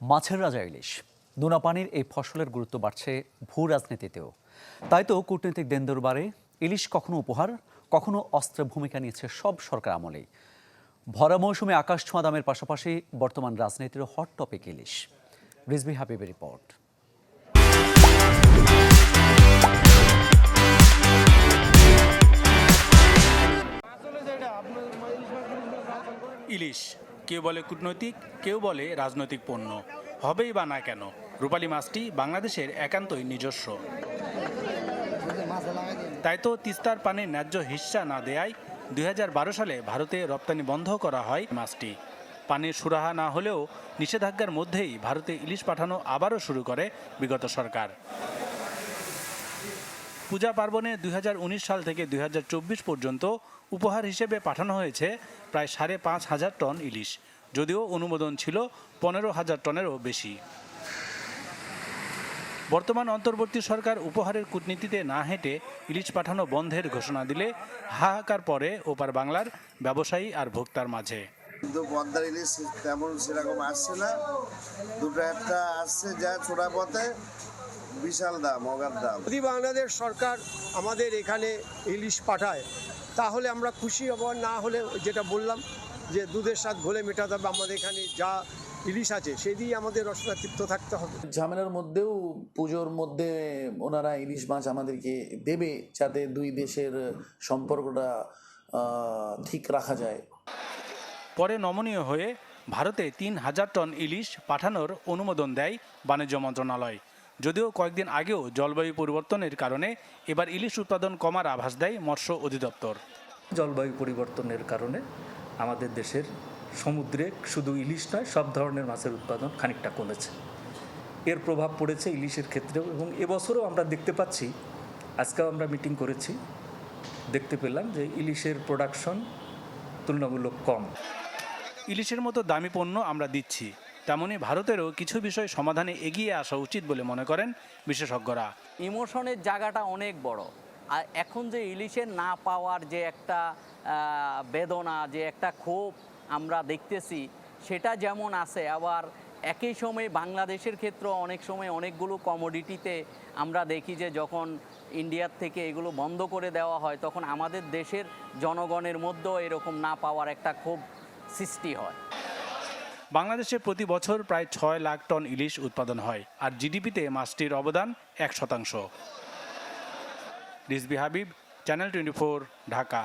মাছের রাজা ইলিশ। নোনা পানির এই ফসলের গুরুত্ব বাড়ছে ভূ রাজনীতিতেও। তাই তো কূটনৈতিক দেন দরবারে ইলিশ কখনো উপহার, কখনো অস্ত্রের ভূমিকা নিয়েছে সব সরকার আমলেই। ভরা মৌসুমে আকাশ ছোঁয়া দামের পাশাপাশি বর্তমান রাজনীতির হট টপিক ইলিশ। রিজবি হাবিবের রিপোর্ট। ইলিশ কেউ বলে কূটনৈতিক, কেউ বলে রাজনৈতিক পণ্য। হবেই বা না কেন, রূপালী মাছটি বাংলাদেশের একান্তই নিজস্ব। তাই তো তিস্তার পানির ন্যায্য হিস্সা না দেয়ায় দুই সালে ভারতে রপ্তানি বন্ধ করা হয় মাছটি। পানির সুরাহা না হলেও নিষেধাজ্ঞার মধ্যেই ভারতে ইলিশ পাঠানো আবারও শুরু করে বিগত সরকার। পূজা পার্বণে দুই হাজার উনিশ সাল থেকে দুই হাজার চব্বিশ পর্যন্ত উপহার হিসেবে পাঠানো হয়েছে প্রায় সাড়ে পাঁচ হাজার টন ইলিশ, যদিও অনুমোদন ছিল পনেরো হাজার টনেরও বেশি। বর্তমান অন্তর্বর্তী সরকার উপহারের কূটনীতিতে না হেঁটে ইলিশ পাঠানো বন্ধের ঘোষণা দিলে হাহাকার পরে ওপার বাংলার ব্যবসায়ী আর ভোক্তার মাঝে। কিন্তু ইলিশ তেমন সেরকম আসছে না। দুটো একটা আসছে যা ছোড়া পথে। বিশাল দাম অগাধ দাম। যদি বাংলাদেশ সরকার আমাদের এখানে ইলিশ পাঠায় তাহলে আমরা খুশি হব না হলে যেটা বললাম যে দুধের স্বাদ ঘোলে মেটাতে হবে আমাদের এখানে যা ইলিশ আছে সেই দিয়ে আমাদের রসনা তৃপ্ত থাকতে হবে। ঝামেলার মধ্যেও পুজোর মধ্যে ওনারা ইলিশ মাছ আমাদেরকে দেবে যাতে দুই দেশের সম্পর্কটা ঠিক রাখা যায়। পরে নমনীয় হয়ে ভারতে তিন হাজার টন ইলিশ পাঠানোর অনুমোদন দেয় বাণিজ্য মন্ত্রণালয়। যদিও কয়েকদিন আগেও জলবায়ু পরিবর্তনের কারণে এবার ইলিশ উৎপাদন কমার আভাস দেয় মৎস্য অধিদপ্তর। জলবায়ু পরিবর্তনের কারণে আমাদের দেশের সমুদ্রে শুধু ইলিশ নয় সব ধরনের মাছের উৎপাদন খানিকটা কমেছে। এর প্রভাব পড়েছে ইলিশের ক্ষেত্রেও এবং এবছরও আমরা দেখতে পাচ্ছি আজকেও আমরা মিটিং করেছি দেখতে পেলাম যে ইলিশের প্রোডাকশন তুলনামূলক কম। ইলিশের মতো দামি পণ্য আমরা দিচ্ছি। তেমনি ভারতেরও কিছু বিষয় সমাধানে এগিয়ে আসা উচিত বলে মনে করেন বিশেষজ্ঞরা। ইমোশনের জায়গাটা অনেক বড়। আর এখন যে ইলিশের না পাওয়ার যে একটা বেদনা, যে একটা ক্ষোভ আমরা দেখতেছি, সেটা যেমন আছে, আবার একই সময়ে বাংলাদেশের ক্ষেত্রে অনেক সময় অনেকগুলো কমোডিটিতে আমরা দেখি যে যখন ইন্ডিয়ার থেকে এগুলো বন্ধ করে দেওয়া হয়, তখন আমাদের দেশের জনগণের মধ্যেও এরকম না পাওয়ার একটা ক্ষোভ সৃষ্টি হয়। বাংলাদেশে প্রতি বছর প্রায় ছয় লাখ টন ইলিশ উৎপাদন হয়, আর জিডিপিতে মাছটির অবদান এক শতাংশ। Rizbi Habib, channel twenty Dhaka.